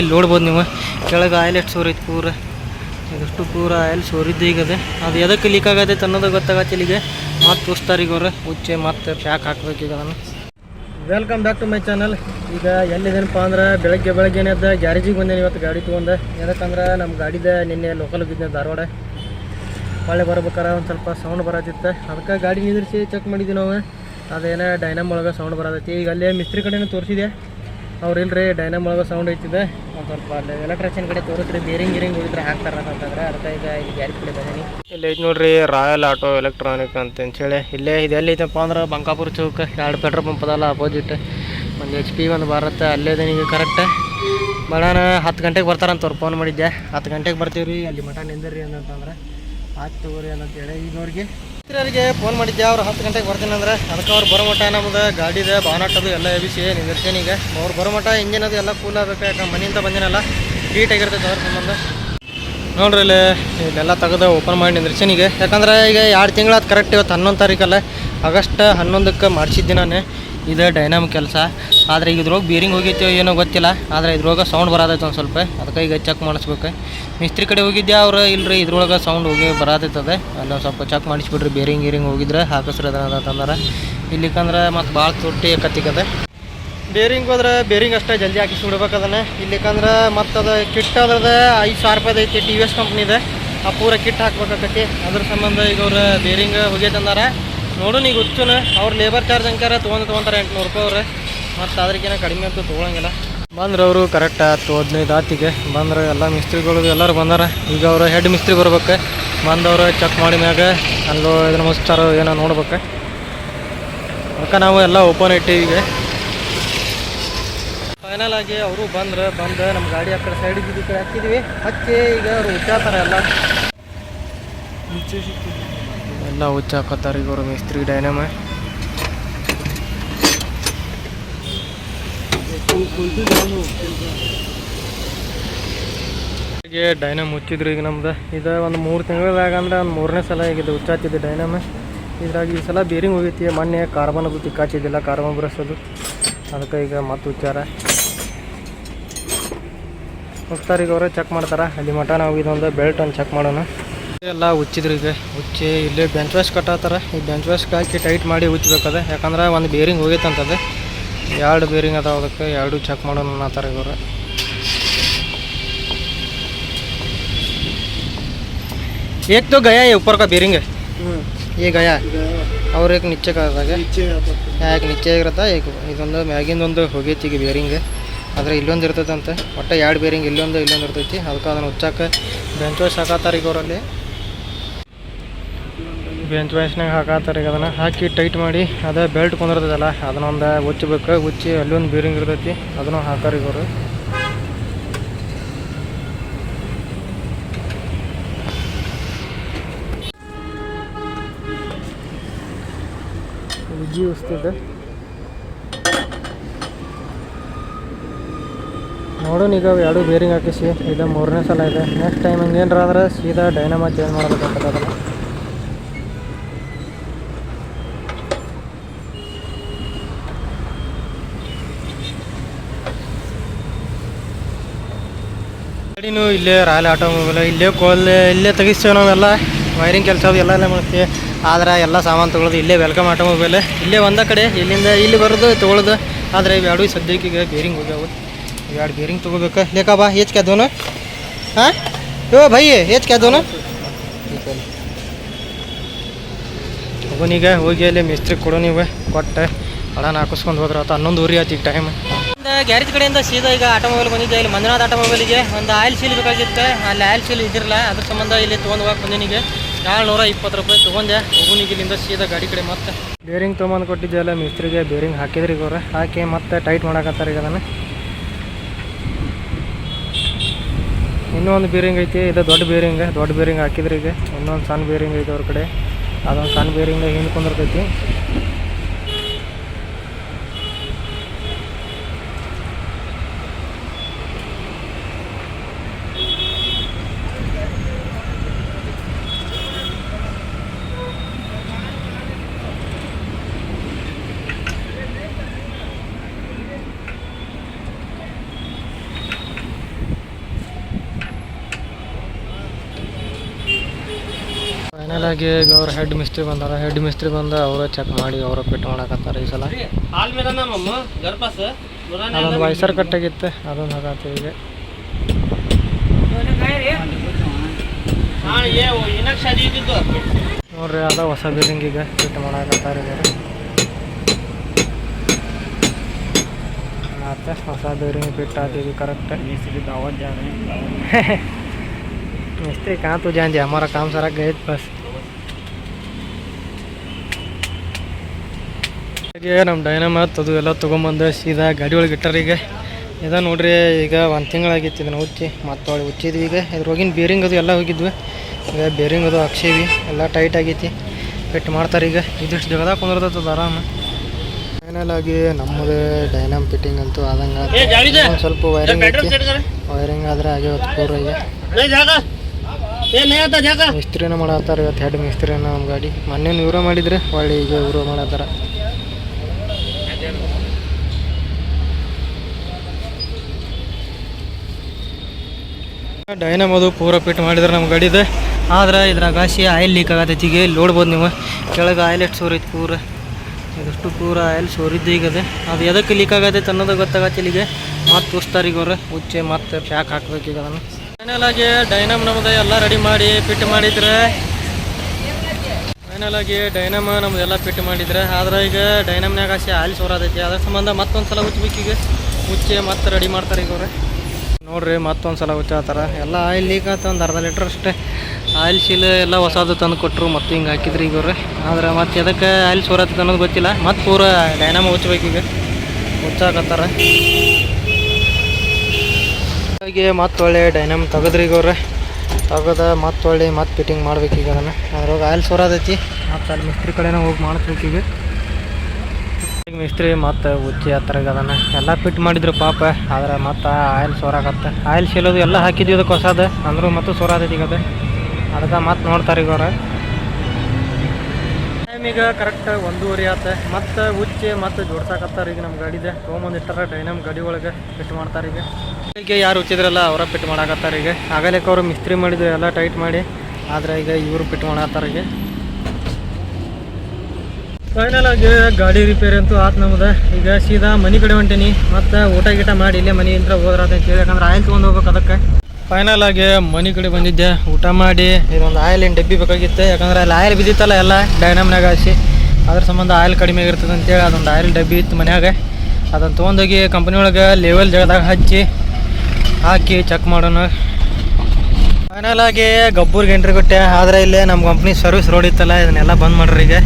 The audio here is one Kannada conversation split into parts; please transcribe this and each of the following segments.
ಇಲ್ಲಿ ನೋಡ್ಬೋದು ನೀವು. ಕೆಳಗೆ ಆಯಿಲ್ ಎಷ್ಟು ಸೋರೈತೆ ಪೂರ. ಇದಷ್ಟು ಪೂರ ಆಯಿಲ್ ಸೋರಿದ್ದು ಈಗ ಅದೇ. ಅದು ಎದಕ್ಕೆ ಲೀಕ್ ಆಗತೈತೆ ಅನ್ನೋದು ಗೊತ್ತಾಗತ್ತೆ ಇಲ್ಲಿಗೆ. ಮತ್ತೆ ಈಗ ಅವ್ರೆ. ಉಚ್ಚೆ ಮತ್ತೆ ಪ್ಯಾಕ್ ಹಾಕ್ಬೇಕು ಈಗ ನಾನು. Welcome back to my channel ಈಗ ಎಲ್ಲಿದೇನಪ್ಪ ಅಂದ್ರೆ ಬೆಳಗ್ಗೆ ಬೆಳಗ್ಗೆನೇ ಎದ್ದ ಗ್ಯಾರೇಜಿಗೆ ಬಂದೇನೆ ಇವತ್ತು ಗಾಡಿ ತೊಗೊಂಡೆ. ಯಾಕಂದ್ರೆ ನಮ್ಮ ಗಾಡಿದ ನಿನ್ನೆ ಲೋಕಲ್ ಬಿದ್ದೆ ಧಾರವಾಡ. ಹೊಳ್ಳೆ ಬರ್ಬೇಕಾರೆ ಒಂದು ಸ್ವಲ್ಪ ಸೌಂಡ್ ಬರತ್ತಿತ್ತು. ಅದಕ್ಕೆ ಗಾಡಿ ನಿಂದಿರಿಸಿ ಚೆಕ್ ಮಾಡಿದ್ವಿ ನಾವು. ಅದೇನೋ ಡೈನಮ್ ಒಳಗೆ ಸೌಂಡ್ ಬರತೈತಿ. ಈಗ ಅಲ್ಲೇ ಮಿಸ್ತ್ರಿ ಕಡೆನೂ ತೋರಿಸಿದೆ. ಅವ್ರು ಇಲ್ರಿ ಡೈನಮ್ ಒಳಗೆ ಸೌಂಡ್ ಐತಿದೆ. ಒಂದು ಸ್ವಲ್ಪ ಅಲ್ಲಿ ಕಡೆ ತೋರಿಸ್ರಿ ಬೇರಿಂಗ್ ಗಿರಿಂಗ್ ಉಳಿದ್ರೆ ಹಾಕ್ತಾರ ಅಂತಂದ್ರೆ ಅದಕ್ಕೆ ಈಗ ಇಲ್ಲಿ ಗ್ಯಾರೇಜ್ ಕಡೆ ಇಲ್ಲಿ ಐತೆ ನೋಡ್ರಿ ರಾಯಲ್ ಆಟೋ ಎಲೆಕ್ಟ್ರಾನಿಕ್ ಅಂತ ಹೇಳಿ ಇಲ್ಲೇ ಇದು ಎಲ್ಲಿ ಐತಪ್ಪ ಅಂದ್ರೆ ಬಂಕಾಪುರ ಚೌಕ, ಎರಡು ಪೆಟ್ರೋಲ್ ಪಂಪ್ ಅದಲ್ಲ ಅಪೋಸಿಟ್ ಒಂದು ಎಚ್ ಪಿ ಒಂದು ಭಾರತ, ಅಲ್ಲೇ ನಿಮಗೆ ಕರೆಕ್ಟ್ ಬಡಾನ ಹತ್ತು ಗಂಟೆಗೆ ಬರ್ತಾರಂತವ್ರು ಫೋನ್ ಮಾಡಿದ್ದೆ. ಹತ್ತು ಗಂಟೆಗೆ ಬರ್ತೀವಿ ರೀ ಅಲ್ಲಿ ಮಠ ನಿಂದಿರಿ ಅಂತಂದ್ರೆ. ಆಯ್ತು ತಗೋರಿ ಅಂತೇಳಿ ಈಗವ್ರಿಗೆ ಅವರಿಗೆ ಫೋನ್ ಮಾಡಿದ್ದೆ, ಅವ್ರು ಹತ್ತು ಗಂಟೆಗೆ ಬರ್ತೀನಿ ಅಂದ್ರೆ. ಅದಕ್ಕೆ ಅವ್ರು ಬರೋ ಮಟ್ಟ ನಮ್ದು ಗಾಡಿದೆ ಬಾನಾಟದು ಎಲ್ಲ ಎಬಿಸಿ ನಿಂದಿರ್ತೇನೆ ಈಗ. ಅವ್ರು ಬರೋ ಇಂಜಿನ್ ಅದು ಎಲ್ಲ ಕೂಲ್ ಆಗಬೇಕು, ಯಾಕಂದ್ರೆ ಮನೆಯಿಂದ ಬಂದಿನಲ್ಲ. ಆಗಿರ್ತೈತೆ ಅವ್ರ ಸಂಬಂಧ. ನೋಡ್ರಿ ಇಲ್ಲಿ, ಇಲ್ಲೆಲ್ಲ ತೆಗೆದು ಓಪನ್ ಮಾಡಿ ನಿಂದಿರ್ತೀನಿ ಈಗ. ಯಾಕಂದ್ರೆ ಈಗ ಎರಡು ತಿಂಗಳಾದ ಕರೆಕ್ಟ್ ಇವತ್ತು ಹನ್ನೊಂದು ತಾರೀಕಲ್ಲ. ಆಗಸ್ಟ್ ಹನ್ನೊಂದಕ್ಕೆ ಮಾಡಿಸಿದ್ದೆ ನಾನು. ಇದು ಡೈನಾಮ್ ಕೆಲಸ. ಆದರೆ ಈಗ ಇದ್ರೊಳಗೆ ಬೀರಿಂಗ್ ಹೋಗಿತ್ತು ಏನೋ ಗೊತ್ತಿಲ್ಲ. ಆದರೆ ಇದ್ರೊಳಗೆ ಸೌಂಡ್ ಬರೋದೈತೆ ಒಂದು ಸ್ವಲ್ಪ. ಅದಕ್ಕೆ ಈಗ ಚೆಕ್ ಮಾಡಿಸ್ಬೇಕು. ಮಿಸ್ತ್ರಿ ಕಡೆ ಹೋಗಿದ್ದೆ ಅವ್ರು? ಇಲ್ರಿ, ಇದ್ರೊಳಗೆ ಸೌಂಡ್ ಹೋಗಿ ಬರತೈತದೆ. ಅಲ್ಲೊಂದು ಸ್ವಲ್ಪ ಚೆಕ್ ಮಾಡಿಸ್ಬಿಡ್ರಿ. ಬೇರಿಂಗ್ ಗೀರಿಂಗ್ ಹೋಗಿದ್ರೆ ಹಾಕಿಸ್ರಿ ಅದನ್ನ ಇಲ್ಲಿಕಂದ್ರೆ ಮತ್ತು ಭಾಳ ತುಟ್ಟಿ ಕತ್ತಿಕದೆ ಬೇರಿಂಗ್ ಹೋದ್ರೆ ಬೇರಿಂಗ್ ಅಷ್ಟೇ ಜಲ್ದಿ ಹಾಕಿಸಿ ಬಿಡ್ಬೇಕು ಅದನ್ನು. ಇಲ್ಲಿಕಂದ್ರೆ ಮತ್ತು ಅದು ಕಿಟ್ ಅದ್ರದ್ದು ಐದು ಸಾವಿರ ರೂಪಾಯಿ ಐತಿ ಟಿ ವಿ ಎಸ್ ಕಂಪ್ನಿದೆ ಆ ಪೂರ ಕಿಟ್ ಹಾಕ್ಬೇಕಾಕತಿ ಅದ್ರ ಸಂಬಂಧ ಈಗ ಅವ್ರು ಬೇರಿಂಗ್ ಹೋಗೈತಂದಾರ ನೋಡು ಈಗ ಹುಚ್ಚುನ ಅವ್ರು ಲೇಬರ್ ಚಾರ್ಜ್ ಅಂಕಾರ ತೊಗೊಂಡು ತೊಗೊಂತಾರೆ ಎಂಟುನೂರು ರೂಪಾಯಿ ಅವ್ರೆ. ಮತ್ತು ಅದಕ್ಕಿಂತ ಕಡಿಮೆ ಅಂತೂ ತೊಗೊಳಂಗಿಲ್ಲ. ಬಂದ್ರೆ ಅವರು ಕರೆಕ್ಟ್ ಹತ್ತು, ಹದಿನೈದು ಆತಿಗೆ. ಬಂದ್ರೆ ಎಲ್ಲ ಮಿಸ್ತ್ರಿಗಳು ಎಲ್ಲರೂ ಬಂದಾರ. ಈಗ ಅವರು ಹೆಡ್ ಮಿಸ್ತ್ರಿ ಬರ್ಬೇಕು. ಬಂದವರು ಚೆಕ್ ಮಾಡಿ ಮ್ಯಾಗ ಅಲ್ಲೋ ಇದನ್ನು ಮುಚ್ಚಾರ ಏನೋ ನೋಡ್ಬೇಕು. ಅದಕ್ಕೆ ನಾವು ಎಲ್ಲ ಓಪನ್ ಇಟ್ಟಿವಿ ಈಗ ಫೈನಲ್ ಆಗಿ ಅವರು ಬಂದ್ರೆ, ಬಂದು ನಮ್ಮ ಗಾಡಿ ಆ ಕಡೆ ಸೈಡಿಗೆ ಈ ಕಡೆ ಹಾಕಿದ್ವಿ. ಹಚ್ಚಿ ಈಗ ಅವರು ಉಚ್ಚಾತಾರ ಎಲ್ಲ. ಎಲ್ಲ ಉಚ್ಚಾಕತ್ತಾರ ಇವರು ಮಿಸ್ತ್ರಿ ಡೈನಮ ಡೈನಮ್ ಮುಚ್ಚಿದ್ರು ಈಗ ನಮ್ದು. ಇದು ಒಂದು ಮೂರು ತಿಂಗಳದಾಗ ಅಂದ್ರೆ ಒಂದು ಮೂರನೇ ಸಲ ಆಗಿದೆ ಇದು ಡೈನಮ ಇದ್ರಾಗ ಈ ಸಲ ಬೇರಿಂಗ್ ಹೋಗೈತಿ ಮೊನ್ನೆ ಕಾರ್ಬನ್ ಅದು ಕಾಚಿದ್ದಿಲ್ಲ ಕಾರ್ಬನ್ ಬರೆಸೋದು. ಅದಕ್ಕೆ ಈಗ ಮತ್ತೆ ಉಚ್ಚಾರ. ಹೋಗ್ತಾರೆ ಅವರೇ ಚೆಕ್ ಮಾಡ್ತಾರೆ? ಅಲ್ಲಿ ಮಠ ನಾವು ಇದೊಂದು ಬೆಲ್ಟ್ ಒಂದು ಚೆಕ್ ಮಾಡೋಣ. ಎಲ್ಲ ಉಚ್ಚಿದ್ರು ಈಗ. ಉಚ್ಚಿ ಇಲ್ಲಿ ಬೆಂಚ್ ವಾಶ್ ಕಟ್ಟಾತಾರ ಈ ಬೆಂಚ್ ವಾಶ್ ಹಾಕಿ ಟೈಟ್ ಮಾಡಿ ಹುಚ್ಚಬೇಕದ ಯಾಕಂದ್ರೆ ಒಂದು ಬೇರಿಂಗ್ ಹೋಗೈತಂತದೆ. ಎರಡು ಬೇರಿಂಗ್ ಅದಾವ ಅದಕ್ಕೆ ಎರಡು ಚೆಕ್ ಮಾಡೋಣ ಅನ್ನತ್ತಾರ ಇವರು. एक ಗಯ ಈ ಉಪ್ಪರ್ಕ ಬೇರಿಂಗ್ ಈ ಗಯ? ಅವ್ರ ಏಕ್ गया ಯಾಕೆ और ನಿಚ್ಚೆ नीचे का ಈಗ ಇದೊಂದು ಮ್ಯಾಗಿಂದೊಂದು ಹೋಗೈತಿ ಈಗ ಬೇರಿಂಗ್ ಆದರೆ ಇಲ್ಲೊಂದು ಇರ್ತದಂತೆ ಅಂತ ಒಟ್ಟು ಎರಡು ಬೇರಿಂಗ್ ಇಲ್ಲೊಂದು ಇಲ್ಲೊಂದು ಇರ್ತೈತಿ. ಅದಕ್ಕೆ ಅದನ್ನು ಹುಚ್ಚಾಕ ಬೆಂಚ್ ವಾಶ್ ಹಾಕತ್ತಾರ ಈಗ ಅವರಲ್ಲಿ. ಬೆಂಚ್ ವಾಯ್ಸ್ನಾಗ ಹಾಕಾತಾರೆ ಈಗ ಅದನ್ನು ಹಾಕಿ ಟೈಟ್ ಮಾಡಿ, ಅದೇ ಬೆಲ್ಟ್ ಕುಂದಿರ್ತದಲ್ಲ ಅದನ್ನೊಂದು ಉಚ್ಚಬೇಕು ಉಚ್ಚಿ ಅಲ್ಲೊಂದು ಬೇರಿಂಗ್ ಇರ್ತೈತಿ, ಅದನ್ನು ಹಾಕಾರ ಇವರು. ಉಜ್ಜಿ ಉಸ್ತಿದ್ದೆ ನೋಡೋಣ ಈಗ ಎರಡು ಬೇರಿಂಗ್ ಹಾಕಿಸಿ ಇದು ಮೂರನೇ ಸಲ ಇದೆ. ನೆಕ್ಸ್ಟ್ ಟೈಮ್ ಹಂಗೇನಾರ ಆದ್ರೆ ಸೀದಾ ಡೈನಮ ಚೇಂಜ್ ಮಾಡಬೇಕಾಗ್ತದೆ ಅದನ್ನು. ಗಾಡಿನೂ ಇಲ್ಲೇ, ರಾಯಲ್ ಆಟೋಮೊಬೈಲ್ ಇಲ್ಲೇ ಕೋಲ್, ಇಲ್ಲೇ ತೆಗಿಸ್ತೇವೆ ನಾವೆಲ್ಲ ವೈರಿಂಗ್ ಕೆಲಸ ಅದು ಎಲ್ಲ ಎಲ್ಲ ಮಾಡ್ತೀವಿ. ಆದ್ರೆ ಎಲ್ಲ ಸಾಮಾನು ತೊಗೊಳೋದು ಇಲ್ಲೇ ವೆಲ್ಕಮ್ ಆಟೋಮೊಬೈಲ್ ಇಲ್ಲೇ ಒಂದ ಕಡೆ, ಇಲ್ಲಿಂದ ಇಲ್ಲಿ ಬರೋದು, ತೊಗೊಳೋದು. ಆದರೆ ಇವೆರಡು ಸದ್ಯಕ್ಕೆ ಈಗ ಬೇರಿಂಗ್ ಹೋಗ್ಯಾವ. ಎರಡು ಬೇರಿಂಗ್ ತೊಗೋಬೇಕು. ಲೇಖಾ ಬಾ ಏಜ್ ಕ್ಯಾದೋನು ಹಾಂ? ಯೋ ಭೈ ಏಜ್ ಕ್ಯಾದೋನು ಹೋಗೋನೀಗ ಹೋಗಿ ಅಲ್ಲಿ ಮಿಸ್ತ್ರಿ ಕೊಡೋ ನೀವು. ಕೊಟ್ಟೆ. ಹಳನ ಹಾಕಿಸ್ಕೊಂಡು ಹೋದ್ರೆ ಆತ. ಹನ್ನೊಂದು ಊರಿ ಆಯ್ತು ಈಗ ಟೈಮ್ ಗ್ಯಾರೇಜ್ ಕಡೆಯಿಂದ ಸೀದಾ ಈಗ ಆಟೋಮೊಬೈಲ್ ಬಂದಿದ್ದೆ ಇಲ್ಲಿ ಮಂಜುನಾಥ್ ಆಟೋಮೊಬೈಲಿಗೆ ಒಂದು ಆಯಿಲ್ ಸೀಲ್ ಬೇಕಾಗಿತ್ತು. ಅಲ್ಲಿ ಆಯಿಲ್ ಸೀಲ್ ಇದ್ದಿರಲ್ಲ, ಅದ್ರ ಸಂಬಂಧ ಇಲ್ಲಿ ತೊಗೊಂಡು ಹೋಗಕ್ಕೆ ಬಂದಿನಿಗೆ ಏಳ್ನೂರ ಇಪ್ಪತ್ತು ರೂಪಾಯಿ ತೊಗೊಂಡೆ. ಹೋಗುನಿಗೆ ಇಲ್ಲಿಂದ ಸೀದಾ ಗಾಡಿ ಕಡೆ ಮತ್ತೆ. ಬೇರಿಂಗ್ ತೊಗೊಂಬಂದು ಕೊಟ್ಟಿದ್ದೆ ಅಲ್ಲ ಮಿಸ್ತ್ರಿಗೆ ಬೇರಿಂಗ್ ಹಾಕಿದ್ರಿ ಈಗ ಅವ್ರು ಹಾಕಿ ಮತ್ತೆ ಟೈಟ್ ಮಾಡಕತ್ತಾರೆ ಈಗ ಅದನ್ನು. ಇನ್ನೊಂದು ಬೇರಿಂಗ್ ಐತಿ, ಇದು ದೊಡ್ಡ ಬೇರಿಂಗ್ ದೊಡ್ಡ ಬೇರಿಂಗ್ ಹಾಕಿದ್ರಿ ಈಗ. ಇನ್ನೊಂದು ಸಣ್ಣ ಬೇರಿಂಗ್ ಐತೆ ಅವ್ರ ಕಡೆ. ಅದೊಂದು ಸಣ್ಣ ಬೇರಿಂಗ್ ಹಿಂದೆ ಕುಂದಿರ್ತೈತಿ. ಫೈನಲ್ ಆಗಿ ಈಗ ಅವ್ರ ಹೆಡ್ ಮಿಸ್ತ್ರಿ ಬಂದಾರ ಹೆಡ್ ಮಿಸ್ತ್ರಿ ಬಂದು ಅವರ ಚೆಕ್ ಮಾಡಿ ಅವರ ಫಿಟ್ ಮಾಡಕತ್ತಾರ ಈ ಸಲ हाल मेरा नाम अम्मा घर पास है बुरा नहीं ಅದೊಂದು ವೈಸರ್ ಕಟ್ಟಾಗಿತ್ತು ಅದೊಂದು ಹಾಕತ್ತೀವಿ ಈಗ हाँ ये वो इनक शादी थी तो ನೋಡ್ರಿ ಅದ ಹೊಸ ಬಿಲ್ಡಿಂಗ್ ಈಗ ಫಿಟ್ ಮಾಡಕತ್ತಾರ ಇವರು ಮತ್ತೆ ಹೊಸ ಬೇರಿಂಗ್ ಫಿಟ್ ಆತೀವಿ ಕರೆಕ್ಟ್ मिस्त्री दावत जा रहे हैं मिस्त्री कहाँ तो जान दिया हमारा काम सारा गए बस ಈಗ ನಮ್ಮ ಡೈನಮಾತ್ ಅದು ಎಲ್ಲ ತೊಗೊಂಬಂದು ಸೀದಾ ಗಾಡಿ ಒಳಗೆ ಇಟ್ಟಾರೀಗ ಇದ ನೋಡ್ರಿ ಈಗ ಒಂದು ತಿಂಗಳಾಗಿತ್ತು ಇದನ್ನು ಉಚ್ಚಿ ಮತ್ತು ಒಳಗೆ ಉಚ್ಚಿದ್ವಿ ಈಗ. ಇದ್ರೊಳಗಿನ ಬೇರಿಂಗ್ ಅದು ಎಲ್ಲ ಹೋಗಿದ್ವಿ. ಈಗ ಬೇರಿಂಗ್ ಅದು ಹಾಕ್ಸೀವಿ ಎಲ್ಲ ಟೈಟ್ ಆಗೈತಿ. ಫಿಟ್ ಮಾಡ್ತಾರೆ ಈಗ. ಇದಿಷ್ಟು ಜಗದ ಕುಂದ್ರದತ್ತದ ಆರಾಮ. ಫೈನಲ್ ಆಗಿ ನಮ್ಮದು ಡೈನಮ್ ಫಿಟ್ಟಿಂಗ್ ಅಂತೂ ಆದಂಗೆ ಸ್ವಲ್ಪ ವೈರಿಂಗ್ ಐತಿ. ವೈರಿಂಗ್ ಆದರೆ ಹಾಗೆ ಹೊತ್ಕೋರ ಈಗ. ಮಿಸ್ತ್ರಿನ ಮಾಡತ್ತಾರ ಇವತ್ತು ಹೆಡ್ ಮಿಸ್ತ್ರಿನ ನಮ್ಮ ಗಾಡಿ. ಮೊನ್ನೆ ಇವರು ಮಾಡಿದ್ರೆ ಹೊಳ್ಳಿ ಈಗ ಇವರು ಮಾಡತ್ತಾರ. ಡೈನಮ್ ಅದು ಪೂರ ಪಿಟ್ ಮಾಡಿದ್ರೆ ನಮ್ಮ ಗಾಡಿದು. ಆದ್ರೆ ಇದ್ರಾಗ ಸಿ ಆಯಿಲ್ ಲೀಕ್ ಆಗತೈತಿ. ಈಗ ಇಲ್ಲಿ ನೋಡ್ಬೋದು ನೀವು. ಕೆಳಗೆ ಆಯಿಲ್ ಎಷ್ಟು ಸೋರೈತಿ ಪೂರ. ಇದಷ್ಟು ಪೂರ ಆಯಿಲ್ ಸೋರಿದ್ದು ಈಗ ಅದು. ಅದು ಎದಕ್ಕೆ ಲೀಕ್ ಆಗತ್ತೈತೆ ಅನ್ನೋದು ಗೊತ್ತಾಗತ್ತೆ ಇಲ್ಲಿಗೆ. ಮತ್ತೆ ತೋರಿಸ್ತಾರೆ ಈಗ ಅವ್ರು. ಉಚ್ಚೆ ಮತ್ತೆ ಪ್ಯಾಕ್ ಹಾಕ್ಬೇಕು ಈಗ ನಾನು ಫೈನಲ್ ಆಗಿ ಡೈನಮ್ ನಮ್ದು ಎಲ್ಲ ರೆಡಿ ಮಾಡಿ, ಪಿಟ್ ಮಾಡಿದ್ರೆ. ಫೈನಲ್ ಆಗಿ ಡೈನಮ್ ನಮ್ದು ಎಲ್ಲ ಫಿಟ್ ಮಾಡಿದ್ರೆ. ಆದ್ರೆ ಈಗ ಡೈನಮ್ನಾಗ ಆಸಿ ಆಯಿಲ್ ಸೋರಾದೈತಿ ಅದ್ರ ಸಂಬಂಧ ಮತ್ತೊಂದು ಸಲ ಉಚ್ಚಬೇಕು ಈಗ ಉಚ್ಚೆ ಮತ್ತೆ ರೆಡಿ ಮಾಡ್ತಾರೆ ಈಗ ಅವ್ರು. ನೋಡ್ರಿ ಮತ್ತೊಂದು ಸಲ ಉಚ್ಚಾತಾರ. ಎಲ್ಲ ಆಯಿಲ್ ಲೀಕ್ ಆಯ್ತು ಒಂದು ಅರ್ಧ ಲೀಟ್ರ್ ಅಷ್ಟೇ. ಆಯಿಲ್ ಶೀಲ್ ಎಲ್ಲ ಹೊಸದು ತಂದು ಕೊಟ್ಟರು ಮತ್ತೆ ಹಿಂಗೆ ಹಾಕಿದ್ರಿ ಈಗ ಅವ್ರೆ ಆದ್ರೆ ಮತ್ತೆ ಎದಕ್ಕೆ ಆಯಿಲ್ ಸೋರತ್ತೈತೆ ಅನ್ನೋದು ಗೊತ್ತಿಲ್ಲ. ಮತ್ತು ಪೂರ ಡೈನಾಮೋ ಈಗ. ಉಚ್ಚಾಕತ್ತಾರ. ಹಾಗೆ ಮತ್ತೆ ಒಳ್ಳೆ ಡೈನಮ್ ತೆಗೆದ್ರಿ ಈಗ ಅವ್ರೆ ತೆಗೆದ ಮತ್ತೆ ಒಳ್ಳೆ ಮತ್ತೆ ಫಿಟ್ಟಿಂಗ್ ಮಾಡ್ಬೇಕು ಈಗ ಅದನ್ನು. ಅದ್ರಾಗ ಆಯಿಲ್ ಸೋರದೈತಿ ಮತ್ತೆ ಅಲ್ಲಿ ಮಿಸ್ತ್ರಿ ಕಡೆನೇ ಹೋಗಿ ಮಾಡಿಸ್ಬೇಕು ಈಗ ಈಗ. ಮಿಸ್ತ್ರಿ ಮತ್ತು ಉಚ್ಚಿ ಆ ಅದನ್ನು ಎಲ್ಲ ಫಿಟ್ ಮಾಡಿದ್ರು ಪಾಪ, ಆದ್ರೆ ಮತ್ತೆ ಆಯಿಲ್ ಸೋರಾಕತ್ತ ಆಯಿಲ್ ಸೀಲೋದು ಎಲ್ಲ ಹಾಕಿದ್ವಿ ಅದಕ್ಕೆ ಹೊಸದು, ಅಂದರೂ ಮತ್ತು ಸೋರಾದೈತಿ ಈಗ ಅದು. ಅದಕ್ಕೆ ಮತ್ತೆ ನೋಡ್ತಾರೆ ಈಗ ಅವ್ರು. ಟೈಮ್ ಈಗ ಕರೆಕ್ಟ್ ಒಂದೂವರೆ ಆತ. ಮತ್ತೆ ಉಚ್ಚಿ ಮತ್ತು ಜೋಡ್ಸಾಕತ್ತಾರ ಈಗ ನಮ್ಮ ಗಾಡಿದೆ. ತೊಗೊಂಬಂದು ಇಟ್ಟಾರ ಡೈನಮ್ ಗಾಡಿ ಒಳಗೆ ಫಿಟ್ ಮಾಡ್ತಾರೆ ಈಗ. ಈಗ ಯಾರು ಉಚ್ಚಿದ್ರಲ್ಲ ಅವರ ಫಿಟ್ ಮಾಡಾಕತ್ತಾರ ಈಗ. ಆಗಲೇಕ್ಕೆ ಅವರು ಮಿಸ್ತ್ರಿ ಮಾಡಿದ್ರು, ಎಲ್ಲ ಟೈಟ್ ಮಾಡಿ. ಆದರೆ ಈಗ ಇವರು ಫಿಟ್ ಮಾಡತ್ತಾರ ಈಗ. ಫೈನಲ್ ಆಗಿ ಗಾಡಿ ರಿಪೇರಿ ಅಂತೂ ಆತ್ ನಮ್ದು. ಈಗ ಸೀದಾ ಮನೆ ಕಡೆ ಹೊಂಟೀನಿ. ಮತ್ತೆ ಊಟ ಗೀಟ ಮಾಡಿ ಇಲ್ಲೇ ಮನೆಯಿಂದ ಹೋದ್ರಾತ ಅಂತ ಹೇಳಿ. ಯಾಕಂದ್ರೆ ಆಯಿಲ್ ತೊಗೊಂಡು ಹೋಗ್ಬೇಕು ಅದಕ್ಕೆ. ಫೈನಲ್ ಆಗಿ ಮನೆ ಕಡೆ ಬಂದಿದ್ದೆ. ಊಟ ಮಾಡಿ, ಇದೊಂದು ಆಯಿಲಿನ ಡಬ್ಬಿ ಬೇಕಾಗಿತ್ತು. ಯಾಕಂದ್ರೆ ಅಲ್ಲಿ ಆಯಿಲ್ ಬಿದ್ದಿತ್ತಲ್ಲ ಎಲ್ಲ ಡೈನಮ್ನಾಗ ಹಾಸಿ ಅದ್ರ ಸಂಬಂಧ ಆಯಿಲ್ ಕಡಿಮೆ ಆಗಿರ್ತದೆ ಅಂತೇಳಿ ಅದೊಂದು ಆಯಿಲ್ ಡಬ್ಬಿ ಇತ್ತು ಮನ್ಯಾಗ. ಅದನ್ನು ತೊಗೊಂಡೋಗಿ ಕಂಪ್ನಿ ಒಳಗೆ ಲೆವೆಲ್ ಜಾಗದಾಗ ಹಚ್ಚಿ, ಹಾಕಿ ಚೆಕ್ ಮಾಡೋಣ. ಫೈನಲ್ ಆಗಿ ಗಬ್ಬೂರ್ಗೆ ಎಂಟ್ರಿ ಕೊಟ್ಟೆ. ಆದರೆ ಇಲ್ಲೇ ನಮ್ಮ ಕಂಪ್ನಿ ಸರ್ವಿಸ್ ರೋಡ್ ಇತ್ತಲ್ಲ, ಇದನ್ನೆಲ್ಲ ಬಂದ್ ಮಾಡ್ರಿ ಈಗ.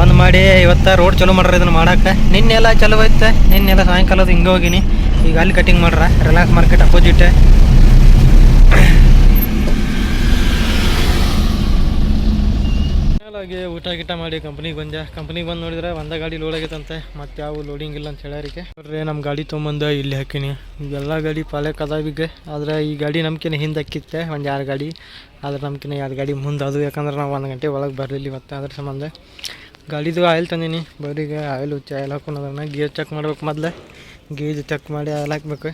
ಬಂದ್ ಮಾಡಿ ಇವತ್ತು ರೋಡ್ ಚಲೋ ಮಾಡ್ರಿ ಇದನ್ನ ಮಾಡಕ್ಕೆ ನಿನ್ನೆಲ್ಲ ಚಲೋ ಐತೆ ನಿನ್ನೆಲ್ಲ ಸಾಯಂಕಾಲದ ಹಿಂಗೆ ಹೋಗಿನಿ. ಈಗ ಅಲ್ಲಿ ಕಟಿಂಗ್ ಮಾಡ್ರ ರಿಲಾಕ್ಸ್ ಮಾರ್ಕೆಟ್ ಅಪೋಸಿಟ್ ಹಾಗೆ ಊಟ ಗೀಟ ಮಾಡಿ ಕಂಪ್ನಿಗೆ ಬಂದೆ. ಕಂಪ್ನಿಗೆ ಬಂದು ನೋಡಿದ್ರೆ ಒಂದೇ ಗಾಡಿ ಲೋಡ್ ಆಗೈತಂತೆ. ಮತ್ತೆ ಯಾವ ಲೋಡಿಂಗ್ ಇಲ್ಲ ಅಂತ ಹೇಳಿಕೆ ಬರ್ರಿ ನಮ್ಮ ಗಾಡಿ ತೊಗೊಂಬಂದು ಇಲ್ಲಿ ಹಾಕಿನಿ. ಎಲ್ಲ ಗಾಡಿ ಪಾಲಕ್ ಅದಾವಿಗೆ ಆದ್ರೆ ಈ ಗಾಡಿ ನಮ್ಕಿನ ಹಿಂದೆ ಹಾಕಿತ್ತೆ, ಒಂದು ಎರಡು ಗಾಡಿ. ಆದ್ರೆ ನಮ್ಕಿನ ಎರಡು ಗಾಡಿ ಮುಂದೆ ಅದು. ಯಾಕಂದ್ರೆ ನಾವು ಒಂದು ಗಂಟೆ ಒಳಗೆ ಬರಲಿಲ್ಲ ಇವತ್ತು ಅದ್ರ ಸಂಬಂಧ. ಗಾಡಿದು ಆಯಿಲ್ ತಂದೀನಿ. ಬರೀಗ ಆಯಿಲ್ ಉಚ್ಚ ಆಯಿಲ್ ಹಾಕೊಂಡು ಗೇರ್ ಚೆಕ್ ಮಾಡ್ಬೇಕು ಮೊದಲು. ಗೇಜ್ ಚೆಕ್ ಮಾಡಿ ಆಯಿಲ್ ಹಾಕ್ಬೇಕು.